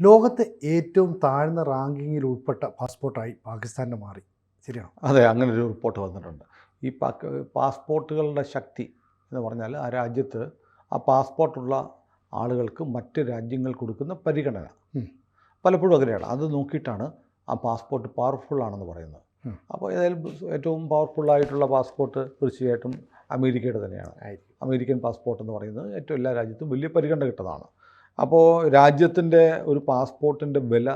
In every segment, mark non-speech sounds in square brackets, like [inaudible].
ലോകത്തെ ഏറ്റവും താഴ്ന്ന റാങ്കിങ്ങിൽ ഉൾപ്പെട്ട പാസ്പോർട്ടായി പാകിസ്ഥാന്റെ മാറി. ശരിയാണ്? അതെ അങ്ങനെ ഒരു റിപ്പോർട്ട് വന്നിട്ടുണ്ട്. ഈ പാസ്പോർട്ടുകളുടെ ശക്തി എന്ന് പറഞ്ഞാൽ ആ രാജ്യത്ത് ആ പാസ്പോർട്ടുള്ള ആളുകൾക്ക് മറ്റ് രാജ്യങ്ങൾ കൊടുക്കുന്ന പരിഗണന. പലപ്പോഴും അങ്ങനെയാണ്. അത് നോക്കിയിട്ടാണ് ആ പാസ്പോർട്ട് പവർഫുൾ ആണെന്ന് പറയുന്നത്. അപ്പോൾ ഏതായാലും ഏറ്റവും ആയിട്ടുള്ള പാസ്പോർട്ട് തീർച്ചയായിട്ടും അമേരിക്കയുടെ തന്നെയാണ്. അമേരിക്കൻ പാസ്പോർട്ട് എന്ന് പറയുന്നത് ഏറ്റവും എല്ലാ രാജ്യത്തും വലിയ പരിഗണന കിട്ടതാണ്. അപ്പോൾ രാജ്യത്തിന്റെ ഒരു പാസ്പോർട്ടിന്റെ വില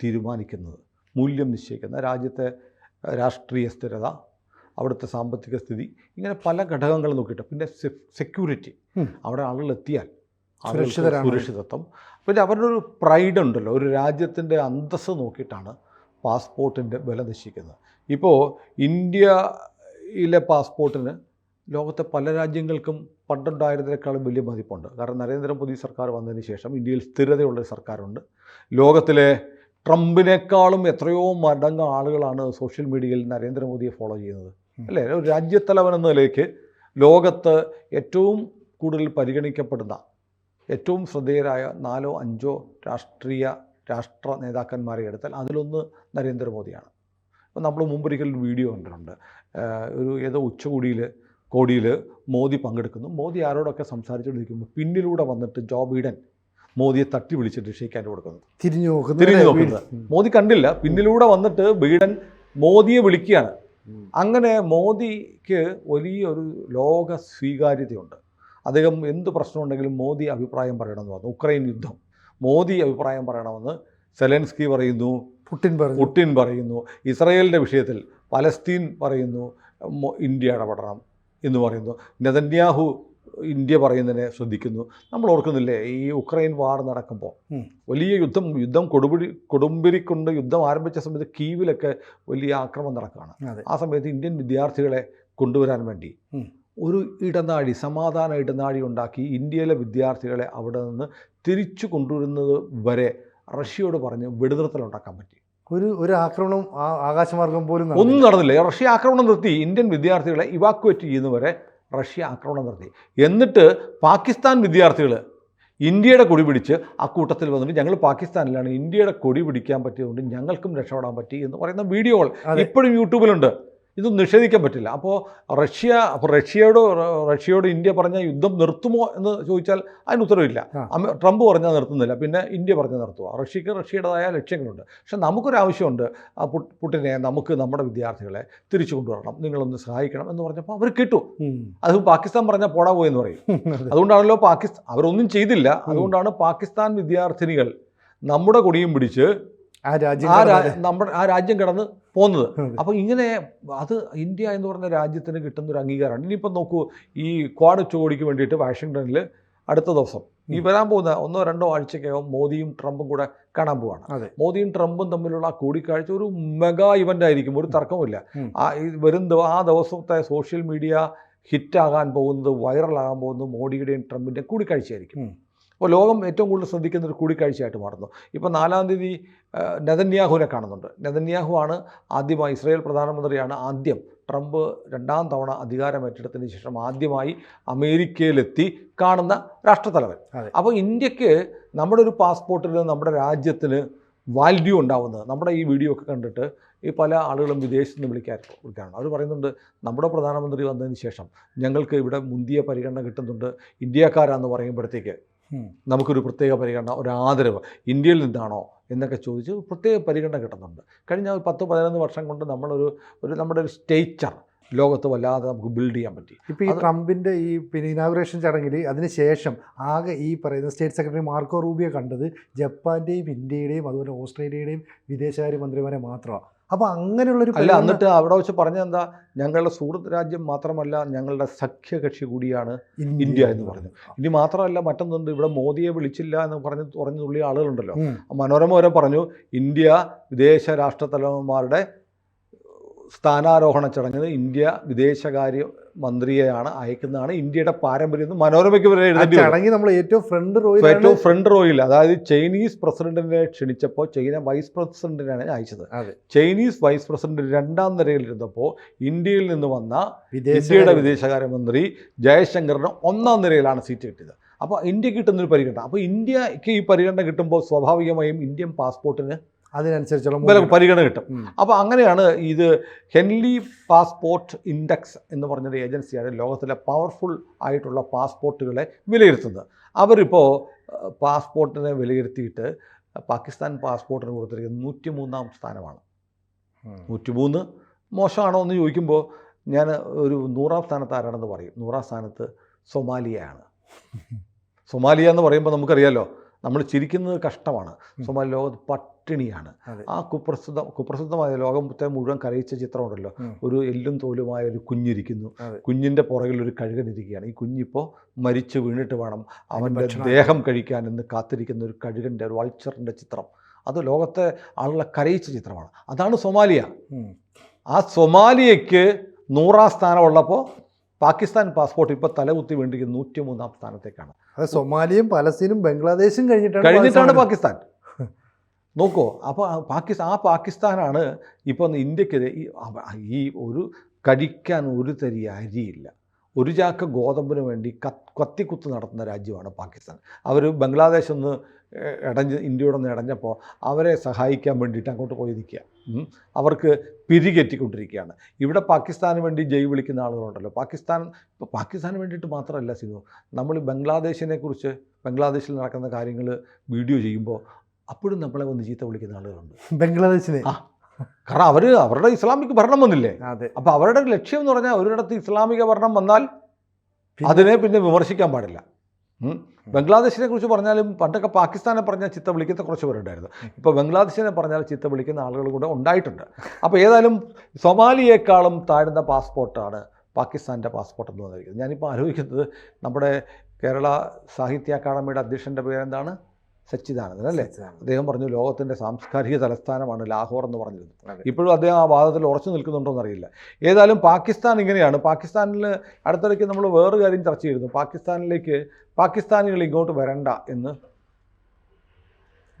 തീരുമാനിക്കുന്നത് മൂല്യം നിശ്ചയിക്കുന്ന രാജ്യത്തെ രാഷ്ട്രീയ സ്ഥിരത അവിടുത്തെ സാമ്പത്തിക സ്ഥിതി ഇങ്ങനെ പല ഘടകങ്ങൾ നോക്കിയിട്ട് പിന്നെ സെക്യൂരിറ്റി. അവിടെ ആളുകൾ എത്തിയാൽ സുരക്ഷിതത്വം. പിന്നെ അവരുടെ ഒരു പ്രൈഡ് ഉണ്ടല്ലോ ഒരു രാജ്യത്തിന്റെ അന്തസ്സ് നോക്കിയിട്ടാണ് പാസ്പോർട്ടിന്റെ വില നിശ്ചയിക്കുന്നത്. ഇപ്പോൾ ഇന്ത്യയിലെ പാസ്പോർട്ടിന് ലോകത്തെ പല രാജ്യങ്ങൾക്കും പണ്ടുണ്ടായിരുന്നതിനേക്കാളും വലിയ മതിപ്പുണ്ട് കാരണം നരേന്ദ്രമോദി സർക്കാർ വന്നതിന് ശേഷം ഇന്ത്യയിൽ സ്ഥിരതയുള്ള ഒരു സർക്കാരുണ്ട്. ലോകത്തിലെ ട്രംപിനേക്കാളും എത്രയോ മടങ്ങ് ആളുകളാണ് സോഷ്യൽ മീഡിയയിൽ നരേന്ദ്രമോദിയെ ഫോളോ ചെയ്യുന്നത്. അല്ലേ? ഒരു രാജ്യത്തലവൻ എന്ന നിലയ്ക്ക് ലോകത്ത് ഏറ്റവും കൂടുതൽ പരിഗണിക്കപ്പെടുന്ന ഏറ്റവും ശ്രദ്ധേയരായ നാലോ അഞ്ചോ രാഷ്ട്രീയ രാഷ്ട്ര നേതാക്കന്മാരെ എടുത്താൽ അതിലൊന്ന് നരേന്ദ്രമോദിയാണ്. ഇപ്പോൾ നമ്മൾ മുമ്പൊരിക്കൽ വീഡിയോ കണ്ടിട്ടുണ്ട്. ഒരു ഏതോ ഉച്ചകോടിയിൽ കോടിയിൽ മോദി പങ്കെടുക്കുന്നു. മോദി ആരോടൊക്കെ സംസാരിച്ചുകൊണ്ടിരിക്കുമ്പോൾ പിന്നിലൂടെ വന്നിട്ട് ജോ ബൈഡൻ മോദിയെ തട്ടി വിളിച്ചിട്ട് ഷെയ്ക്കാൻ കൊടുക്കുന്നു തിരിഞ്ഞു നോക്കുന്നത് തിരിഞ്ഞു നോക്കുന്നത്. മോദി കണ്ടില്ല. പിന്നിലൂടെ വന്നിട്ട് ബൈഡൻ മോദിയെ വിളിക്കുകയാണ്. അങ്ങനെ മോദിക്ക് വലിയൊരു ലോക സ്വീകാര്യതയുണ്ട്. അദ്ദേഹം എന്ത് പ്രശ്നമുണ്ടെങ്കിലും മോദി അഭിപ്രായം പറയണമെന്ന് പറഞ്ഞു. ഉക്രൈൻ യുദ്ധം. മോദി അഭിപ്രായം പറയണമെന്ന് സെലൻസ്കി പറയുന്നു. പുട്ടിൻ പറയുന്നു. പുട്ടിൻ പറയുന്നു. ഇസ്രയേലിന്റെ വിഷയത്തിൽ പലസ്തീൻ പറയുന്നു. ഇന്ത്യ ഇടപെടണം. എന്ന് പറയുന്നു. നെതന്യാഹു ഇന്ത്യ പറയുന്നതിനെ ശ്രദ്ധിക്കുന്നു. നമ്മൾ ഓർക്കുന്നില്ലേ ഈ ഉക്രൈൻ വാർ നടക്കുമ്പോൾ വലിയ യുദ്ധം യുദ്ധം കൊടുപിടി കൊടുമ്പിരിക്കൊണ്ട് യുദ്ധം ആരംഭിച്ച സമയത്ത് കീവിലൊക്കെ വലിയ ആക്രമണം നടക്കുകയാണ്. ആ സമയത്ത് ഇന്ത്യൻ വിദ്യാർത്ഥികളെ കൊണ്ടുവരാൻ വേണ്ടി ഒരു ഇടനാഴി സമാധാന ഇടനാഴി ഉണ്ടാക്കി ഇന്ത്യയിലെ വിദ്യാർത്ഥികളെ അവിടെ നിന്ന് തിരിച്ചു കൊണ്ടുവരുന്നത് വരെ റഷ്യയോട് പറഞ്ഞ് വെടിനിർത്തൽ ഉണ്ടാക്കാൻ പറ്റി. ഒരു ഒരു ആക്രമണം ആകാശമാർഗം പോലും ഒന്നും നടന്നില്ല. റഷ്യ ആക്രമണം നിർത്തി. ഇന്ത്യൻ വിദ്യാർത്ഥികളെ ഇവാക്വേറ്റ് ചെയ്യുന്നവരെ റഷ്യ ആക്രമണം നടത്തി എന്നിട്ട് പാകിസ്ഥാൻ വിദ്യാർത്ഥികൾ ഇന്ത്യയുടെ കൊടി പിടിച്ച് ആ കൂട്ടത്തിൽ വന്നിട്ട് ഞങ്ങൾ പാകിസ്ഥാനിലാണ് ഇന്ത്യയുടെ കൊടി പിടിക്കാൻ പറ്റിയതുകൊണ്ട് ഞങ്ങൾക്കും രക്ഷപ്പെടാൻ പറ്റി എന്ന് പറയുന്ന വീഡിയോകൾ. ഇപ്പോഴും യൂട്യൂബിലുണ്ട്. ഇത് നിഷേധിക്കാൻ പറ്റില്ല. അപ്പോൾ റഷ്യ അപ്പോൾ റഷ്യയോട് റഷ്യയോട് ഇന്ത്യ പറഞ്ഞ യുദ്ധം നിർത്തുമോ എന്ന് ചോദിച്ചാൽ അതിന് ഉത്തരവില്ല. ട്രംപ് പറഞ്ഞാൽ നിർത്തുന്നില്ല. പിന്നെ ഇന്ത്യ പറഞ്ഞാൽ നിർത്തുക റഷ്യക്ക് റഷ്യയുടേതായ ലക്ഷ്യങ്ങളുണ്ട്. പക്ഷെ നമുക്കൊരു ആവശ്യമുണ്ട്. ആ പുട്ടിനെ നമുക്ക് നമ്മുടെ വിദ്യാർത്ഥികളെ തിരിച്ചു കൊണ്ടുവരണം. നിങ്ങളൊന്ന് സഹായിക്കണം എന്ന് പറഞ്ഞപ്പോൾ അവർ കിട്ടു. അത് പാകിസ്ഥാൻ പറഞ്ഞാൽ പോടാ പോയെന്ന് പറയും. അതെ. അതുകൊണ്ടാണല്ലോ പാകിസ്ഥാൻ അവരൊന്നും ചെയ്തില്ല. അതുകൊണ്ടാണ് പാകിസ്ഥാൻ വിദ്യാർത്ഥിനികൾ നമ്മുടെ കൊടിയും പിടിച്ച് ആ രാജ്യം നമ്മുടെ ആ രാജ്യം കടന്ന് പോകുന്നത്. അപ്പോൾ ഇങ്ങനെ അത് ഇന്ത്യ എന്ന് പറഞ്ഞ രാജ്യത്തിന് കിട്ടുന്ന ഒരു അംഗീകാരമാണ്. ഇനിയിപ്പോൾ നോക്കൂ ഈ ക്വാഡ് ഉച്ചകോടിക്ക് വേണ്ടിയിട്ട് വാഷിങ്ടണിൽ അടുത്ത ദിവസം ഈ വരാൻ പോകുന്ന ഒന്നോ രണ്ടോ ആഴ്ചക്കകം മോദിയും ട്രംപും കൂടെ കാണാൻ പോവാണ്. മോദിയും ട്രംപും തമ്മിലുള്ള ആ കൂടിക്കാഴ്ച ഒരു മെഗാ ഇവന്റ് ആയിരിക്കും ഒരു തർക്കമില്ല ആ വരും ആ ദിവസത്തെ സോഷ്യൽ മീഡിയ ഹിറ്റാകാൻ പോകുന്നത് വൈറലാകാൻ പോകുന്നത് മോഡിയുടെയും ട്രംപിന്റെയും കൂടിക്കാഴ്ചയായിരിക്കും. അപ്പോൾ ലോകം ഏറ്റവും കൂടുതൽ ശ്രദ്ധിക്കുന്ന ഒരു കൂടിക്കാഴ്ചയായിട്ട് മാറുന്നു. ഇപ്പോൾ നാലാം തീയതി നെതന്യാഹുവിനെ കാണുന്നുണ്ട്. നെതന്യാഹു ആണ് ആദ്യമായി ഇസ്രായേൽ പ്രധാനമന്ത്രിയാണ് ആദ്യം ട്രംപ് രണ്ടാം തവണ അധികാരം ഏറ്റെടുത്തതിന് ശേഷം ആദ്യമായി അമേരിക്കയിലെത്തി കാണുന്ന രാഷ്ട്രത്തലവൻ. അപ്പോൾ ഇന്ത്യയ്ക്ക് നമ്മുടെ ഒരു പാസ്പോർട്ടിന് നമ്മുടെ രാജ്യത്തിന് വാല്യൂ ഉണ്ടാവുന്നത് നമ്മുടെ ഈ വീഡിയോ ഒക്കെ കണ്ടിട്ട് ഈ പല ആളുകളും വിദേശത്ത് നിന്ന് വിളിക്കാൻ വിളിക്കാറുണ്ട്. അവർ പറയുന്നുണ്ട് നമ്മുടെ പ്രധാനമന്ത്രി വന്നതിന് ശേഷം ഞങ്ങൾക്ക് ഇവിടെ മുന്തിയ പരിഗണന കിട്ടുന്നുണ്ട് ഇന്ത്യക്കാരാന്ന് പറയുമ്പോഴത്തേക്ക്. നമുക്കൊരു പ്രത്യേക പരിഗണന ഒരു ആദരവ് ഇന്ത്യയിൽ നിന്നാണോ എന്നൊക്കെ ചോദിച്ച് പ്രത്യേക പരിഗണന കിട്ടുന്നുണ്ട്. കഴിഞ്ഞ ഒരു പത്ത് പതിനൊന്ന് വർഷം കൊണ്ട് നമ്മളൊരു ഒരു നമ്മുടെ ഒരു സ്റ്റേച്ചർ ലോകത്ത് വല്ലാതെ നമുക്ക് ബിൽഡ് ചെയ്യാൻ പറ്റി. ഇപ്പോൾ ഈ ട്രംപിന്റെ ഈ പിന്നെ ഇനാഗുറേഷൻ ചടങ്ങിൽ അതിനുശേഷം ആകെ ഈ പറയുന്ന സ്റ്റേറ്റ് സെക്രട്ടറി മാർക്കോ റൂബിയെ കണ്ടത് ജപ്പാന്റെയും ഇന്ത്യയുടെയും അതുപോലെ ഓസ്ട്രേലിയയുടെയും വിദേശകാര്യ മന്ത്രിമാരെ മാത്രമാണ് അപ്പൊ അങ്ങനെയുള്ളൊരു അല്ല എന്നിട്ട് അവിടെ വെച്ച് പറഞ്ഞ എന്താ ഞങ്ങളുടെ സുഹൃത്ത് രാജ്യം മാത്രമല്ല ഞങ്ങളുടെ സഖ്യകക്ഷി കൂടിയാണ് ഇന്ത്യ എന്ന് പറഞ്ഞു. ഇനി മാത്രമല്ല മറ്റൊന്നുണ്ട്. ഇവിടെ മോദിയെ വിളിച്ചില്ല എന്ന് പറഞ്ഞ് തുള്ളിയ ആളുകളുണ്ടല്ലോ. മനോരമ വരെ പറഞ്ഞു ഇന്ത്യ വിദേശ രാഷ്ട്രത്തലവന്മാരുടെ സ്ഥാനാരോഹണ ചടങ്ങിന് ഇന്ത്യ വിദേശകാര്യ മന്ത്രിയെയാണ് അയക്കുന്നതാണ് ഇന്ത്യയുടെ പാരമ്പര്യം മനോരമയ്ക്ക് വരെ എഴുതേണ്ടി വരും. ചടങ്ങിൽ നമ്മൾ ഏറ്റവും ഫ്രണ്ട് റോയിൽ ഏറ്റവും ഫ്രണ്ട് റോയിൽ അതായത് ചൈനീസ് പ്രസിഡന്റിനെ ക്ഷണിച്ചപ്പോൾ ചൈന വൈസ് പ്രസിഡന്റിനാണ് അയച്ചത്. ചൈനീസ് വൈസ് പ്രസിഡന്റ് രണ്ടാം നിരയിലിരുന്നപ്പോൾ ഇന്ത്യയിൽ നിന്ന് വന്ന ഇന്ത്യയുടെ വിദേശകാര്യമന്ത്രി ജയശങ്കറിന് ഒന്നാം നിരയിലാണ് സീറ്റ് കിട്ടിയത്. അപ്പോൾ ഇന്ത്യ കിട്ടുന്നൊരു പരിഗണന. അപ്പോൾ ഇന്ത്യയ്ക്ക് ഈ പരിഗണന കിട്ടുമ്പോൾ സ്വാഭാവികമായും ഇന്ത്യൻ പാസ്പോർട്ടിന് അതിനനുസരിച്ചുള്ള. പരിഗണന കിട്ടും. അപ്പോൾ അങ്ങനെയാണ് ഇത് ഹെൻലി പാസ്പോർട്ട് ഇൻഡെക്സ് എന്ന് പറഞ്ഞൊരു ഏജൻസിയാണ് ലോകത്തിലെ പവർഫുൾ ആയിട്ടുള്ള പാസ്പോർട്ടുകളെ വിലയിരുത്തുന്നത് അവരിപ്പോൾ പാസ്പോർട്ടിനെ വിലയിരുത്തിയിട്ട് പാകിസ്ഥാൻ പാസ്പോർട്ടിന് കൊടുത്തിരിക്കുന്നത് നൂറ്റി മൂന്നാം സ്ഥാനമാണ്. നൂറ്റിമൂന്ന് മോശമാണോ എന്ന് ചോദിക്കുമ്പോൾ ഞാൻ ഒരു നൂറാം സ്ഥാനത്ത് ആരാണെന്ന് പറയും നൂറാം സ്ഥാനത്ത് സൊമാലിയയാണ് [laughs] സൊമാലിയ എന്ന് പറയുമ്പോൾ നമുക്കറിയാലോ നമ്മൾ ചിരിക്കുന്നത് കഷ്ടമാണ്. സോമാലി ലോകത്ത് പട്ടിണിയാണ്. ആ കുപ്രസിദ്ധ കുപ്രസിദ്ധമായ ലോകത്തെ മുഴുവൻ കരയിച്ച ചിത്രമുണ്ടല്ലോ. ഉണ്ടല്ലോ ഒരു എല്ലും തോലുമായ ഒരു കുഞ്ഞിരിക്കുന്നു. കുഞ്ഞിന്റെ പുറകിൽ ഒരു കഴുകൻ ഇരിക്കുകയാണ്. ഈ കുഞ്ഞിപ്പോൾ മരിച്ചു വീണിട്ട് വേണം അവന്റെ ദേഹം കഴിക്കാൻ എന്ന് കാത്തിരിക്കുന്ന ഒരു കഴുകന്റെ ഒരു വൾച്ചറിന്റെ ചിത്രം. അത് ലോകത്തെ ആളുകളെ കരയിച്ച ചിത്രമാണ്. അതാണ് സൊമാലിയ. ആ സൊമാലിയയ്ക്ക് നൂറാം സ്ഥാനമുള്ളപ്പോൾ പാകിസ്ഥാൻ പാസ്പോർട്ട് ഇപ്പോൾ തലകുത്തി വേണ്ടിയിരിക്കുന്ന നൂറ്റി മൂന്നാം സ്ഥാനത്തേക്കാണ്. അത് സൊമാലിയും പലസ്തീനും ബംഗ്ലാദേശും കഴിഞ്ഞിട്ടാണ് കഴിഞ്ഞിട്ടാണ് പാകിസ്ഥാൻ നോക്കൂ അപ്പോൾ പാകിസ്ഥാൻ ആ പാകിസ്ഥാനാണ് ഇപ്പോൾ ഇന്ത്യക്കെതിരെ ഈ ഒരു കഴിക്കാൻ ഒരു തരി അരിയില്ല. ഒരു ചാക്ക് ഗോതമ്പിന് വേണ്ടി കത്ത് കത്തിക്കുത്ത് നടത്തുന്ന രാജ്യമാണ് പാകിസ്ഥാൻ. അവർ ബംഗ്ലാദേശ് ഒന്ന് ഇടഞ്ഞ് ഇന്ത്യയോടെ നിന്ന് ഇടഞ്ഞപ്പോൾ അവരെ സഹായിക്കാൻ വേണ്ടിയിട്ട് അങ്ങോട്ട് പോയി നിൽക്കുക. അവർക്ക് പിരികെറ്റിക്കൊണ്ടിരിക്കുകയാണ് ഇവിടെ പാകിസ്ഥാന് വേണ്ടി ജയ് വിളിക്കുന്ന ആളുകളുണ്ടല്ലോ. പാകിസ്ഥാൻ ഇപ്പോൾ പാകിസ്ഥാന് വേണ്ടിയിട്ട് മാത്രമല്ല സിനു നമ്മൾ ബംഗ്ലാദേശിനെ കുറിച്ച് ബംഗ്ലാദേശിൽ നടക്കുന്ന കാര്യങ്ങൾ വീഡിയോ ചെയ്യുമ്പോൾ അപ്പോഴും നമ്മളെ വന്ന് ചീത്ത വിളിക്കുന്ന ആളുകളുണ്ട്. ബംഗ്ലാദേശിനെ? ആ. കാരണം അവർ അവരുടെ ഇസ്ലാമിക് ഭരണം വന്നില്ലേ? അതെ. അപ്പോൾ അവരുടെ ലക്ഷ്യം എന്ന് പറഞ്ഞാൽ ഒരിടത്ത് ഇസ്ലാമിക ഭരണം വന്നാൽ അതിനെ പിന്നെ വിമർശിക്കാൻ പാടില്ല. ബംഗ്ലാദേശിനെ കുറിച്ച് പറഞ്ഞാലും പണ്ടൊക്കെ പാകിസ്ഥാനെ പറഞ്ഞാൽ ചിത്ത വിളിക്കുന്ന കുറച്ച് പേരുണ്ടായിരുന്നു. ഇപ്പോൾ ബംഗ്ലാദേശിനെ പറഞ്ഞാൽ ചിത്ത വിളിക്കുന്ന ആളുകൾ കൂടെ ഉണ്ടായിട്ടുണ്ട്. അപ്പോൾ ഏതായാലും സൊമാലിയേക്കാളും താഴ്ന്ന പാസ്പോർട്ടാണ് പാകിസ്ഥാന്റെ പാസ്പോർട്ട് എന്ന് പറഞ്ഞിരിക്കുന്നത്. ഞാനിപ്പോൾ ആലോചിക്കുന്നത് നമ്മുടെ കേരള സാഹിത്യ അക്കാദമിയുടെ അധ്യക്ഷന്റെ പേരെന്താണ്? സച്ചിദാനന്ദൻ അല്ലേ? അദ്ദേഹം പറഞ്ഞു ലോകത്തിന്റെ സാംസ്കാരിക തലസ്ഥാനമാണ് ലാഹോർ എന്ന് പറഞ്ഞിരുന്നു. ഇപ്പോഴും അദ്ദേഹം ആ വാദത്തിൽ ഉറച്ചു നിൽക്കുന്നുണ്ടോ എന്നറിയില്ല. ഏതായാലും പാകിസ്ഥാൻ ഇങ്ങനെയാണ്. പാകിസ്ഥാനിൽ അടുത്തിടയ്ക്ക് നമ്മൾ വേറൊരു കാര്യം ചർച്ച ചെയ്തിരുന്നു. പാകിസ്ഥാനിലേക്ക് പാകിസ്ഥാനികൾ ഇങ്ങോട്ട് വരണ്ട എന്ന്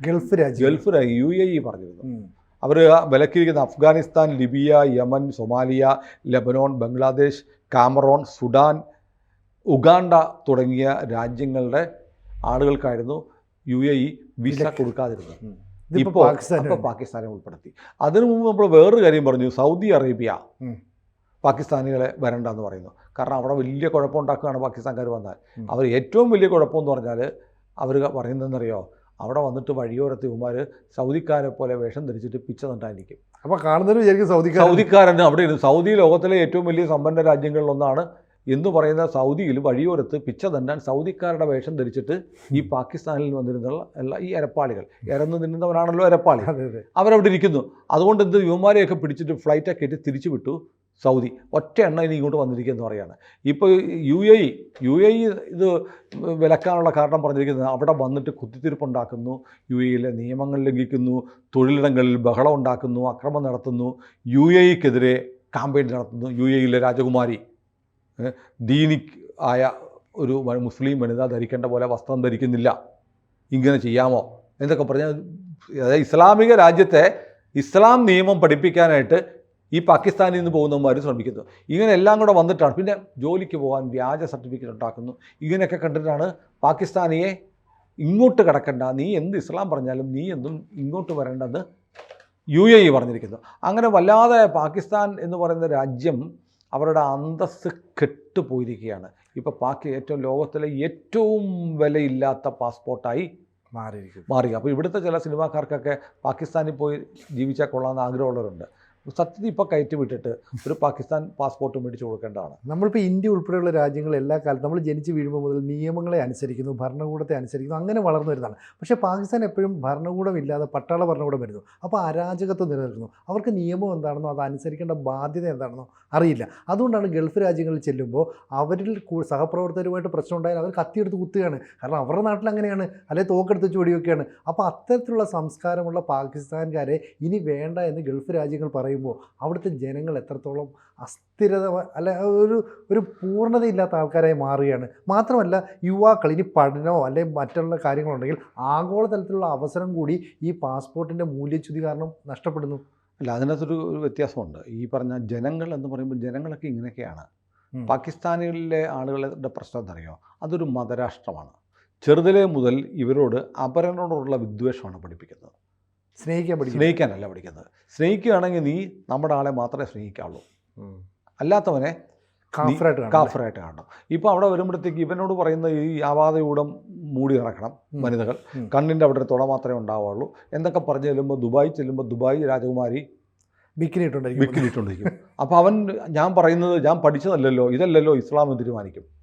ഗൾഫ് രാജ്യം. ഗൾഫ് രാജ്യം യു എ ഇ പറഞ്ഞിരുന്നു. അവർ വിലക്കിയിരിക്കുന്ന Afghanistan Libya Yemen Somalia Lebanon Bangladesh Cameroon Sudan Uganda തുടങ്ങിയ രാജ്യങ്ങളുടെ ആളുകൾക്കായിരുന്നു യു എ ഇ വിസ കൊടുക്കാതിരുന്നത് ഇപ്പോൾ ഇപ്പോൾ പാകിസ്ഥാനെ ഉൾപ്പെടുത്തി. അതിനു മുമ്പ് നമ്മൾ വേറൊരു കാര്യം പറഞ്ഞു സൗദി അറേബ്യ പാകിസ്ഥാനികളെ പാകിസ്ഥാനികളെ വരണ്ടെന്ന് പറയുന്നു. കാരണം അവിടെ വലിയ കുഴപ്പമുണ്ടാക്കുകയാണ് പാകിസ്ഥാൻകാർ വന്നാൽ. അവർ ഏറ്റവും വലിയ കുഴപ്പമെന്ന് പറഞ്ഞാൽ അവർ പറയുന്നതെന്നറിയോ? അവിടെ വന്നിട്ട് വഴിയോരത്ത് ഇവന്മാർ സൗദിക്കാരെ പോലെ വേഷം ധരിച്ചിട്ട് പിച്ച നട്ടായിരിക്കും. അപ്പോൾ കാണുന്നവര് വിചാരിക്കും സൗദിക്കാർ സൗദിക്കാരൻ അവിടെ സൗദി ലോകത്തിലെ ഏറ്റവും വലിയ സമ്പന്ന രാജ്യങ്ങളിലൊന്നാണ് എന്ന് പറയുന്ന സൗദിയിൽ വഴിയോരത്ത് പിച്ച തന്നാൻ സൗദിക്കാരുടെ വേഷം ധരിച്ചിട്ട് ഈ പാകിസ്ഥാനിൽ വന്നിരുന്നുള്ള എല്ലാ ഈ എരപ്പാളികൾ ഇറന്നു നിന്നവരാണല്ലോ എരപ്പാളി അവരവിടെ ഇരിക്കുന്നു. അതുകൊണ്ട് എന്ത് യുവമാരെയൊക്കെ പിടിച്ചിട്ട് ഫ്ലൈറ്റൊക്കെ ഇട്ട് തിരിച്ചു വിട്ടു സൗദി. ഒറ്റ എണ്ണ ഇനി ഇങ്ങോട്ട് വന്നിരിക്കുകയെന്ന് പറയാണ്. ഇപ്പോൾ U A E U A E ഇത് വിലക്കാനുള്ള കാരണം പറഞ്ഞിരിക്കുന്നത് അവിടെ വന്നിട്ട് കുത്തിത്തിരിപ്പുണ്ടാക്കുന്നു. യു എയിലെ നിയമങ്ങൾ ലംഘിക്കുന്നു തൊഴിലിടങ്ങളിൽ ബഹളം ഉണ്ടാക്കുന്നു അക്രമം നടത്തുന്നു. യു എ ഇക്കെതിരെ ക്യാമ്പയിൻ നടത്തുന്നു. യു എ ഇയിലെ രാജകുമാരി. ദീനിക് ആയ ഒരു മുസ്ലിം വനിത ധരിക്കേണ്ട പോലെ വസ്ത്രം ധരിക്കുന്നില്ല. ഇങ്ങനെ ചെയ്യാമോ? എന്നൊക്കെ പറഞ്ഞാൽ അതായത് ഇസ്ലാമിക രാജ്യത്തെ ഇസ്ലാം നിയമം പഠിപ്പിക്കാനായിട്ട് ഈ പാകിസ്ഥാനിൽ നിന്ന് പോകുന്നവന്മാർ ശ്രമിക്കുന്നു. ഇങ്ങനെ എല്ലാം കൂടെ വന്നിട്ടാണ്. പിന്നെ ജോലിക്ക് പോകാൻ വ്യാജ സർട്ടിഫിക്കറ്റ് ഉണ്ടാക്കുന്നു. ഇങ്ങനെയൊക്കെ കണ്ടിട്ടാണ് പാകിസ്ഥാനിയെ ഇങ്ങോട്ട് കിടക്കണ്ട. നീ എന്ത് ഇസ്ലാം പറഞ്ഞാലും നീ എന്തും ഇങ്ങോട്ട് വരേണ്ടെന്ന് യു എ ഇ പറഞ്ഞിരിക്കുന്നു. അങ്ങനെ വല്ലാതെ പാകിസ്ഥാൻ എന്ന് പറയുന്ന രാജ്യം അവരുടെ അന്തസ്സ് കെട്ടുപോയിരിക്കുകയാണ്. ഇപ്പോൾ പാക്ക് ഏറ്റവും ലോകത്തിലെ ഏറ്റവും വിലയില്ലാത്ത പാസ്പോർട്ടായി മാറിയിരിക്കും മാറി. അപ്പോൾ ഇവിടുത്തെ ചില സിനിമാക്കാർക്കൊക്കെ പാകിസ്ഥാനിൽ പോയി ജീവിച്ചാൽ കൊള്ളാമെന്ന് ആഗ്രഹമുള്ളവരുണ്ട്. സത്യത്തിൽ ഇപ്പോൾ കയറ്റി വിട്ടിട്ട് ഒരു പാകിസ്ഥാൻ പാസ്പോർട്ട് മേടിച്ച് കൊടുക്കേണ്ടതാണ്. നമ്മളിപ്പോൾ ഇന്ത്യ ഉൾപ്പെടെയുള്ള രാജ്യങ്ങൾ എല്ലാ കാലത്തും നമ്മൾ ജനിച്ച് വീഴുമ്പോൾ മുതൽ നിയമങ്ങളെ അനുസരിക്കുന്നു ഭരണകൂടത്തെ അനുസരിക്കുന്നു അങ്ങനെ വളർന്നു വരുന്നതാണ്. പക്ഷേ പാകിസ്ഥാൻ എപ്പോഴും ഭരണകൂടം ഇല്ലാതെ പട്ടാള ഭരണകൂടം വരുന്നു. അപ്പോൾ അരാജകത്വം നിലനിൽക്കുന്നു. അവർക്ക് നിയമം എന്താണെന്നോ അത് അനുസരിക്കേണ്ട ബാധ്യത എന്താണെന്നോ അറിയില്ല. അതുകൊണ്ടാണ് ഗൾഫ് രാജ്യങ്ങളിൽ ചെല്ലുമ്പോൾ അവരിൽ സഹപ്രവർത്തകരുമായിട്ട് പ്രശ്നം ഉണ്ടായാൽ അവർ കത്തിയെടുത്ത് കുത്തുകയാണ്. കാരണം അവരുടെ നാട്ടിൽ അങ്ങനെയാണ്. അല്ലെങ്കിൽ തോക്കെടുത്ത് ചൂടിയൊക്കെയാണ് അപ്പോൾ അത്തരത്തിലുള്ള സംസ്കാരമുള്ള പാകിസ്ഥാൻകാരെ ഇനി വേണ്ട എന്ന് ഗൾഫ് രാജ്യങ്ങൾ പറയുമ്പോൾ അവിടുത്തെ ജനങ്ങൾ എത്രത്തോളം അസ്ഥിരത അല്ല ഒരു ഒരു പൂർണതയില്ലാത്ത ആൾക്കാരായി മാറുകയാണ്. മാത്രമല്ല യുവാക്കൾ ഇനി പഠനമോ അല്ലെങ്കിൽ മറ്റുള്ള കാര്യങ്ങളുണ്ടെങ്കിൽ ആഗോളതലത്തിലുള്ള അവസരം കൂടി ഈ പാസ്പോർട്ടിന്റെ മൂല്യച്യുതി കാരണം നഷ്ടപ്പെടുന്നു. അല്ല അതിനകത്തൊരു ഒരു വ്യത്യാസമുണ്ട്. ഈ പറഞ്ഞ ജനങ്ങൾ എന്ന് പറയുമ്പോൾ ജനങ്ങളൊക്കെ ഇങ്ങനെയൊക്കെയാണ്. പാകിസ്ഥാനികളിലെ പാകിസ്ഥാനിലെ ആളുകളുടെ പ്രശ്നം എന്തറിയോ? അതൊരു മതരാഷ്ട്രമാണ്. ചെറുതിലേ മുതൽ ഇവരോട് അപരനോടുള്ള വിദ്വേഷമാണ് പഠിപ്പിക്കുന്നത്. സ്നേഹിക്കാൻ പഠിക്കും സ്നേഹിക്കാനല്ല പഠിക്കുന്നത്. സ്നേഹിക്കുകയാണെങ്കിൽ നീ നമ്മുടെ ആളെ മാത്രമേ സ്നേഹിക്കാവുള്ളൂ. അല്ലാത്തവനെ കാഫറായിട്ട് കാഫറായിട്ട് കാണണം. ഇപ്പോൾ അവിടെ വരുമ്പോഴത്തേക്ക് ഇവനോട് പറയുന്ന ഈ ആവാതയൂടം മൂടി നടക്കണം വനിതകൾ. കണ്ണിന്റെ അവിടെ ഒരു തുള മാത്രമേ ഉണ്ടാവുള്ളൂ എന്തൊക്കെ പറഞ്ഞു ചെല്ലുമ്പോൾ ദുബായ് ചെല്ലുമ്പോൾ ദുബായ് രാജകുമാരി ബിക്കിനിട്ടുണ്ടായിരിക്കും ബിക്കിനിട്ടുണ്ടായിരിക്കും അപ്പോൾ അവൻ ഞാൻ പറയുന്നത് ഞാൻ പഠിച്ചതല്ലല്ലോ ഇതല്ലല്ലോ ഇസ്ലാം എന്ന് തീരുമാനിക്കും.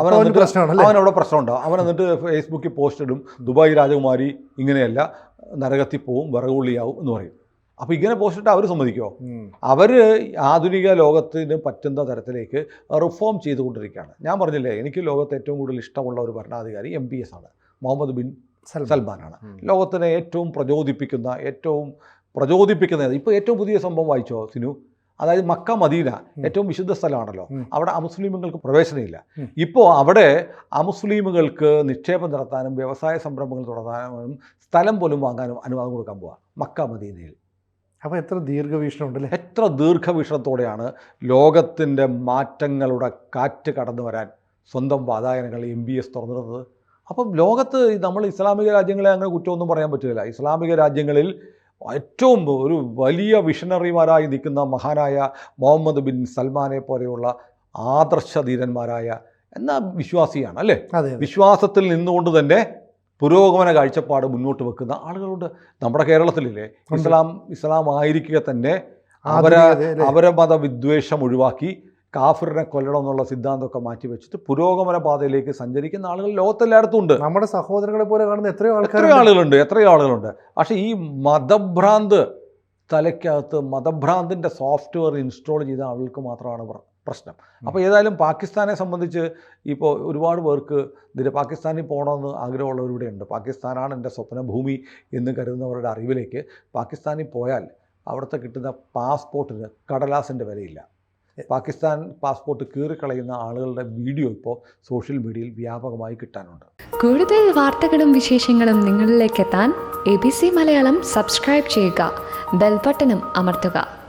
അവൻ പ്രശ്നമാണ് അവന് പ്രശ്നമാണല്ലേ? അവൻ അവിടെ പ്രശ്നമുണ്ടാവും അവൻ എന്നിട്ട് ഫേസ്ബുക്കിൽ പോസ്റ്റ് ഇടും. ദുബായ് രാജകുമാരി ഇങ്ങനെയല്ല നരകത്തിൽ പോവും വിറകുള്ളിയാവും എന്ന് പറയും. അപ്പോൾ ഇങ്ങനെ പോസ്റ്റ് ഇട്ട് അവർ സമ്മതിക്കുമോ. അവർ ആധുനിക ലോകത്തിന് പറ്റുന്ന തരത്തിലേക്ക് റിഫോം ചെയ്തുകൊണ്ടിരിക്കുകയാണ്. ഞാൻ പറഞ്ഞില്ലേ എനിക്ക് ലോകത്ത് ഏറ്റവും കൂടുതൽ ഇഷ്ടമുള്ള ഒരു ഭരണാധികാരി എം പി എസ് ആണ്. Mohammed bin. സൽമാനാണ് ലോകത്തിനെ ഏറ്റവും പ്രചോദിപ്പിക്കുന്ന ഏറ്റവും പ്രചോദിപ്പിക്കുന്ന ഇപ്പോൾ ഏറ്റവും പുതിയ സംഭവം വായിച്ചോ സിനു? അതായത് മക്ക മദീന ഏറ്റവും വിശുദ്ധ സ്ഥലമാണല്ലോ. അവിടെ അമുസ്ലിമുകൾക്ക് പ്രവേശനമില്ല. ഇപ്പോൾ അവിടെ അമുസ്ലിമുകൾക്ക് നിക്ഷേപം നടത്താനും വ്യവസായ സംരംഭങ്ങൾ തുടങ്ങാനും സ്ഥലം പോലും വാങ്ങാനും അനുവാദം കൊടുക്കാൻ പോവാ. മക്ക മദീനയിൽ. അപ്പോൾ എത്ര ദീർഘവീക്ഷണം ഉണ്ടല്ലേ എത്ര ദീർഘവീക്ഷണത്തോടെയാണ് ലോകത്തിന്റെ മാറ്റങ്ങളുടെ കാറ്റ് കടന്നു വരാൻ സ്വന്തം വാതായനങ്ങൾ എം ബി എസ് തുറന്നിടുന്നത്. അപ്പം ലോകത്ത് നമ്മൾ ഇസ്ലാമിക രാജ്യങ്ങളെ അങ്ങനെ കുറ്റമൊന്നും പറയാൻ പറ്റില്ല ഇസ്ലാമിക രാജ്യങ്ങളിൽ ഏറ്റവും ഒരു വലിയ വിഷണറിമാരായി നിൽക്കുന്ന മഹാനായ മുഹമ്മദ് ബിൻ സൽമാനെ പോലെയുള്ള ആദർശധീരന്മാരായ എന്ന വിശ്വാസിയാണ് അല്ലേ? വിശ്വാസത്തിൽ നിന്നുകൊണ്ട് തന്നെ പുരോഗമന കാഴ്ചപ്പാട് മുന്നോട്ട് വെക്കുന്ന ആളുകളുണ്ട്. നമ്മുടെ കേരളത്തിലില്ലേ ഇസ്ലാം ഇസ്ലാം ആയിരിക്കുക തന്നെ അവരെ അവരെ മത അവരെ മതവിദ്വേഷം ഒഴിവാക്കി കാഫിറിനെ കൊല്ലണം എന്നുള്ള സിദ്ധാന്തമൊക്കെ മാറ്റി വെച്ചിട്ട് പുരോഗമന പാതയിലേക്ക് സഞ്ചരിക്കുന്ന ആളുകൾ ലോകത്തെല്ലായിടത്തും ഉണ്ട്. നമ്മുടെ സഹോദരങ്ങളെ പോലെ കാണുന്ന എത്രയോ ആൾക്കാർ എത്രയോ ആളുകളുണ്ട് എത്രയോ ആളുകളുണ്ട്. പക്ഷേ ഈ മതഭ്രാന്ത് തലയ്ക്കകത്ത് മതഭ്രാന്തിന്റെ സോഫ്റ്റ്വെയർ ഇൻസ്റ്റാൾ ചെയ്ത ആളുകൾക്ക് മാത്രമാണ് പ്രശ്നം. അപ്പോൾ ഏതായാലും പാകിസ്ഥാനെ സംബന്ധിച്ച് ഇപ്പോൾ ഒരുപാട് പേർക്ക് ഇതിന്റെ പാകിസ്ഥാനിൽ പോകണമെന്ന് ആഗ്രഹമുള്ളവരിവിടെ ഉണ്ട്. പാകിസ്ഥാനാണ് എന്റെ സ്വപ്നഭൂമി എന്ന് കരുതുന്നവരുടെ അറിവിലേക്ക് പാകിസ്ഥാനിൽ പോയാൽ അവിടുത്തെ കിട്ടുന്ന പാസ്പോർട്ടിന് കടലാസിന്റെ വിലയില്ല. പാകിസ്ഥാൻ പാസ്പോർട്ട് കീറിക്കളയുന്ന ആളുകളുടെ വീഡിയോ ഇപ്പോൾ സോഷ്യൽ മീഡിയയിൽ വ്യാപകമായി കിട്ടാനുണ്ട്. കൂടുതൽ വാർത്തകളും വിശേഷങ്ങളും നിങ്ങളിലേക്ക് എത്താൻ A B C Malayalam subscribe ചെയ്യുക ബെൽബട്ടനും അമർത്തുക.